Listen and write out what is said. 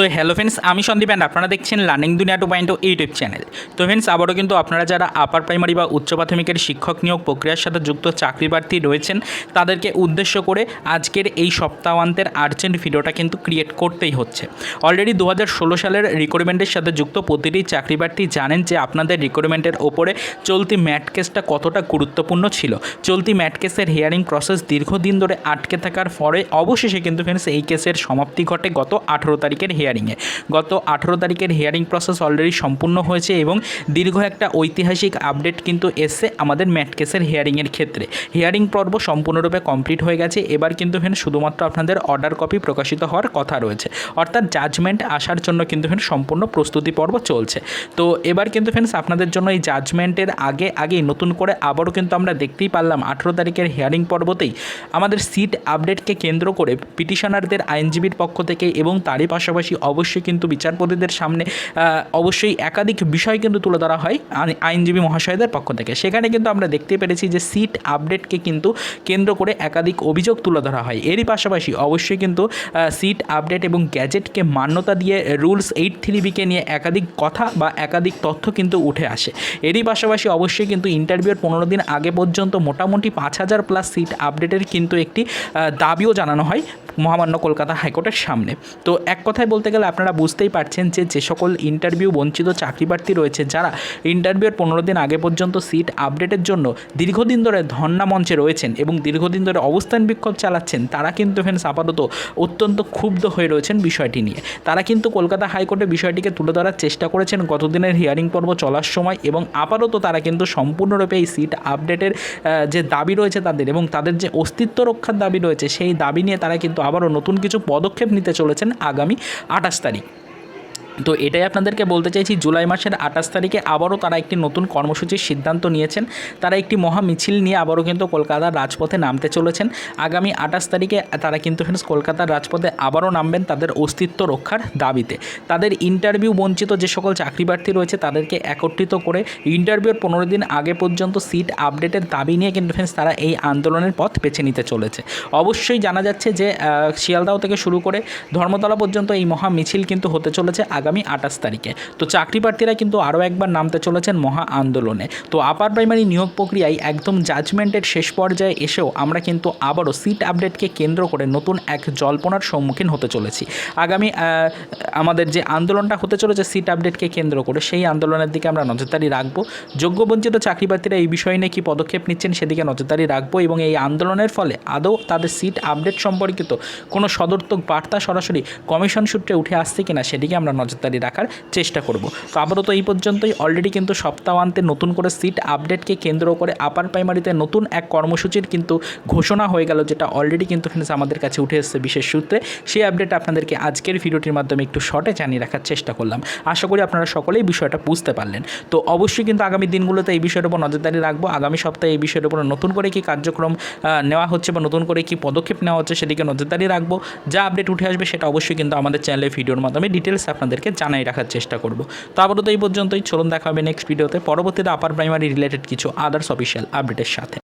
তো hello friends আমি Sandeep and আপনারা দেখছেন learning Duniya two point YouTube channel তো ফ্রেন্ডস আবারও কিন্তু আপনারা যারা আপার প্রাইমারি বা উচ্চ প্রাথমিকের শিক্ষক নিয়োগ প্রক্রিয়ার সাথে যুক্ত চাকরি প্রার্থী রয়েছেন, তাদেরকে উদ্দেশ্য করে আজকের এই সপ্তাহান্তের আর্জেন্ট ভিডিওটা কিন্তু ক্রিয়েট করতেই হচ্ছে। অলরেডি দু হাজার ষোলো সালের রিক্রুটমেন্টের সাথে যুক্ত প্রতিটি চাকরি প্রার্থী জানেন যে আপনাদের রিক্রুটমেন্টের ওপরে চলতি ম্যাট কেসটা কতটা গুরুত্বপূর্ণ ছিল। চলতি ম্যাট কেসের হিয়ারিং প্রসেস দীর্ঘদিন ধরে আটকে থাকার পরে অবশেষে কিন্তু ফ্রেন্ডস এই কেসের সমাপ্তি ঘটে গত আঠেরো তারিখের হিয়ারিংয়ে গত আঠেরো তারিখের হিয়ারিং প্রসেস অলরেডি সম্পূর্ণ হয়েছে এবং দীর্ঘ একটা ঐতিহাসিক আপডেট কিন্তু এসছে আমাদের ম্যাট কেসের হিয়ারিংয়ের ক্ষেত্রে। হিয়ারিং পর্ব সম্পূর্ণরূপে কমপ্লিট হয়ে গেছে। এবার কিন্তু ফ্রেন্ড শুধুমাত্র আপনাদের অর্ডার কপি প্রকাশিত হওয়ার কথা রয়েছে। অর্থাৎ জাজমেন্ট আসার জন্য কিন্তু ফ্রেন্ড সম্পূর্ণ প্রস্তুতি পর্ব চলছে। তো এবার কিন্তু ফ্রেন্ডস, আপনাদের জন্য এই জাজমেন্টের আগে আগেই নতুন করে আবারও কিন্তু আমরা দেখতেই পারলাম আঠেরো তারিখের হিয়ারিং পর্বতেই আমাদের সিট আপডেটকে কেন্দ্র করে পিটিশনারদের আইনজীবীর পক্ষ থেকে এবং তারই পাশাপাশি অবশ্যই কিন্তু বিচারপতিদের সামনে অবশ্যই একাধিক বিষয় কিন্তু তুলে ধরা হয় আইন- আইনজীবী মহাশয়দের পক্ষ থেকে। সেখানে কিন্তু আমরা দেখতে পেরেছি যে সিট আপডেটকে কিন্তু কেন্দ্র করে একাধিক অভিযোগ তুলে ধরা হয়। এরই পাশাপাশি অবশ্যই কিন্তু সিট আপডেট এবং গ্যাজেটকে মান্যতা দিয়ে রুলস এইট থ্রি বিকে নিয়ে একাধিক কথা বা একাধিক তথ্য কিন্তু উঠে আসে। এরই পাশাপাশি অবশ্যই কিন্তু ইন্টারভিউর পনেরো দিন আগে পর্যন্ত মোটামুটি পাঁচ হাজার প্লাস সিট আপডেটের কিন্তু একটি দাবিও জানানো হয় মহামান্য কলকাতা হাইকোর্টের সামনে। তো এক কথায় বলতে গেলে আপনারা বুঝতেই পারছেন যে যে সকল ইন্টারভিউ বঞ্চিত চাকরি প্রার্থী রয়েছে, যারা ইন্টারভিউর পনেরো দিন আগে পর্যন্ত সিট আপডেটের জন্য দীর্ঘদিন ধরে ধর্ণা মঞ্চে রয়েছেন এবং দীর্ঘদিন ধরে অবস্থান বিক্ষোভ চালাচ্ছেন, তারা কিন্তু ফ্রেন্ডস আপাতত অত্যন্ত ক্ষুব্ধ হয়ে রয়েছেন বিষয়টি নিয়ে। তারা কিন্তু কলকাতা হাইকোর্টে বিষয়টিকে তুলে ধরার চেষ্টা করেছেন গতদিনের হিয়ারিং পর্ব চলার সময় এবং আপাতত তারা কিন্তু সম্পূর্ণরূপে এই সিট আপডেটের যে দাবি রয়েছে তাদের এবং তাদের যে অস্তিত্ব রক্ষার দাবি রয়েছে, সেই দাবি নিয়ে তারা কিন্তু আবারও নতুন কিছু পদক্ষেপ নিতে চলেছেন আগামী আঠাশ তারিখ। তো এটাই আপনাদেরকে বলতে চাইছি, জুলাই মাসের আঠাশ তারিখে আবারও তারা একটি নতুন কর্মসূচির সিদ্ধান্ত নিয়েছেন। তারা একটি মহা মিছিল নিয়ে আবারও কিন্তু কলকাতার রাজপথে নামতে চলেছেন। আগামী আঠাশ তারিখে তারা কিন্তু ফ্রেন্ডস কলকাতার রাজপথে আবারও নামবেন তাদের অস্তিত্ব রক্ষার দাবিতে। তাদের ইন্টারভিউ বঞ্চিত যে সকল চাকরি প্রার্থী রয়েছে, তাদেরকে একত্রিত করে ইন্টারভিউর পনেরো দিন আগে পর্যন্ত সিট আপডেটের দাবি নিয়ে কিন্তু ফ্রেন্ডস তারা এই আন্দোলনের পথ বেছে নিতে চলেছে। অবশ্যই জানা যাচ্ছে যে শিয়ালদাহ থেকে শুরু করে ধর্মতলা পর্যন্ত এই মহা মিছিল কিন্তু হতে চলেছে। আগামী আঠাশ তারিখে। তো চাকরি প্রার্থীরা কিন্তু আরও একবার নামতে চলেছেন মহা আন্দোলনে। তো আপার প্রাইমারি নিয়োগ প্রক্রিয়ায় একদম জাজমেন্টের শেষ পর্যায়ে এসেও আমরা কিন্তু আবারও সিট আপডেটকে কেন্দ্র করে নতুন এক জল্পনার সম্মুখীন হতে চলেছি। আগামী আমাদের যে আন্দোলনটা হতে চলেছে সিট আপডেটকে কেন্দ্র করে, সেই আন্দোলনের দিকে আমরা নজরদারি রাখব। যোগ্য বঞ্চিত চাকরি প্রার্থীরা এই বিষয় নিয়ে কী পদক্ষেপ নিচ্ছেন সেদিকে নজরদারি রাখব এবং এই আন্দোলনের ফলে আদৌ তাদের সিট আপডেট সম্পর্কিত কোনো সদর্থক বার্তা সরাসরি কমিশন সূত্রে উঠে আসছে কিনা সেদিকে আমরা নজরদারি রাখার চেষ্টা করব। তো আপাতত এই পর্যন্তই। অলরেডি কিন্তু সপ্তাহান্তে নতুন করে সিট আপডেটকে কেন্দ্র করে আপার প্রাইমারিতে নতুন এক কর্মসূচির কিন্তু ঘোষণা হয়ে গেল, যেটা অলরেডি কিন্তু ফ্রেন্ডস আমাদের কাছে উঠে এসেছে বিশেষ সূত্রে। সেই আপডেট আপনাদেরকে আজকের ভিডিওটির মাধ্যমে একটু শর্টে জানিয়ে রাখার চেষ্টা করলাম। আশা করি আপনারা সকলেই বিষয়টা বুঝতে পারলেন। তো অবশ্যই কিন্তু আগামী দিনগুলোতে এই বিষয়ের উপর নজরদারি রাখব। আগামী সপ্তাহে এই বিষয়ের উপর নতুন করে কি কার্যক্রম নেওয়া হচ্ছে বা নতুন করে কি পদক্ষেপ নেওয়া হচ্ছে সেদিকে নজরদারি রাখব। যা আপডেট উঠে আসবে সেটা অবশ্যই কিন্তু আমাদের চ্যানেলে ভিডিওর মাধ্যমে ডিটেলস আপনাদেরকে জানাই রাখার চেষ্টা করব। তো আপাতত এই পর্যন্তই। চলুন দেখা হবে নেক্সট ভিডিওতে পরবর্তীতে আপার প্রাইমারি রিলেটেড কিছু আদার্স অফিসিয়াল আপডেটের সাথে।